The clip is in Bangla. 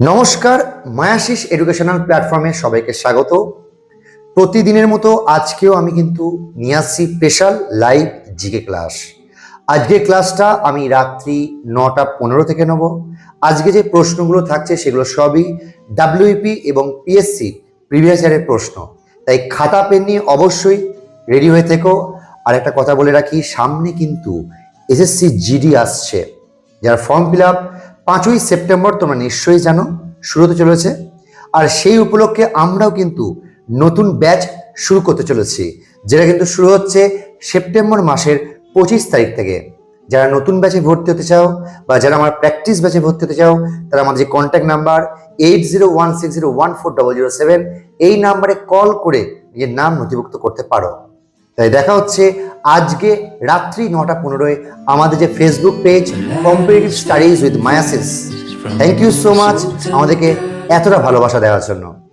নমস্কার, মায়াশিস এডুকেশনাল প্ল্যাটফর্মে সবাইকে স্বাগত। প্রতিদিনের মতো আজকেও আমি কিন্তু নিয়ে আসছি স্পেশাল লাইভ জিকে ক্লাস। আজকে ক্লাসটা আমি রাত্রি নটা পনেরো থেকে নেব। আজকে যে প্রশ্নগুলো থাকছে সেগুলো সবই ডাব্লিউপি এবং পিএসসি প্রিভিয়াস ইয়ারের প্রশ্ন। তাই খাতা, পেন নিয়ে অবশ্যই রেডি হয়ে থেকো। আর একটা কথা বলে রাখি, সামনে কিন্তু এসএসসি জিডি আসছে। যার ফর্ম ফিল আপ পাঁচই সেপ্টেম্বর তোমরা নিশ্চয়ই জানো শুরু হতে চলেছে। আর সেই উপলক্ষে আমরাও কিন্তু নতুন ব্যাচ শুরু করতে চলেছি, যেটা কিন্তু শুরু হচ্ছে সেপ্টেম্বর মাসের পঁচিশ তারিখ থেকে। যারা নতুন ব্যাচে ভর্তি হতে চাও বা যারা আমার প্র্যাকটিস ব্যাচে ভর্তি হতে চাও, তারা আমাদের যে contact number eight zero one six zero one four double zero seven এই নাম্বারে কল করে নিজের নাম নথিভুক্ত করতে পারো। তাই দেখা হচ্ছে আজকে রাত্রি নটা পনেরোয় আমাদের যে Facebook page competitive studies with meiosis thank you so much আমাদেরকে এতটা ভালোবাসা দেওয়ার জন্য।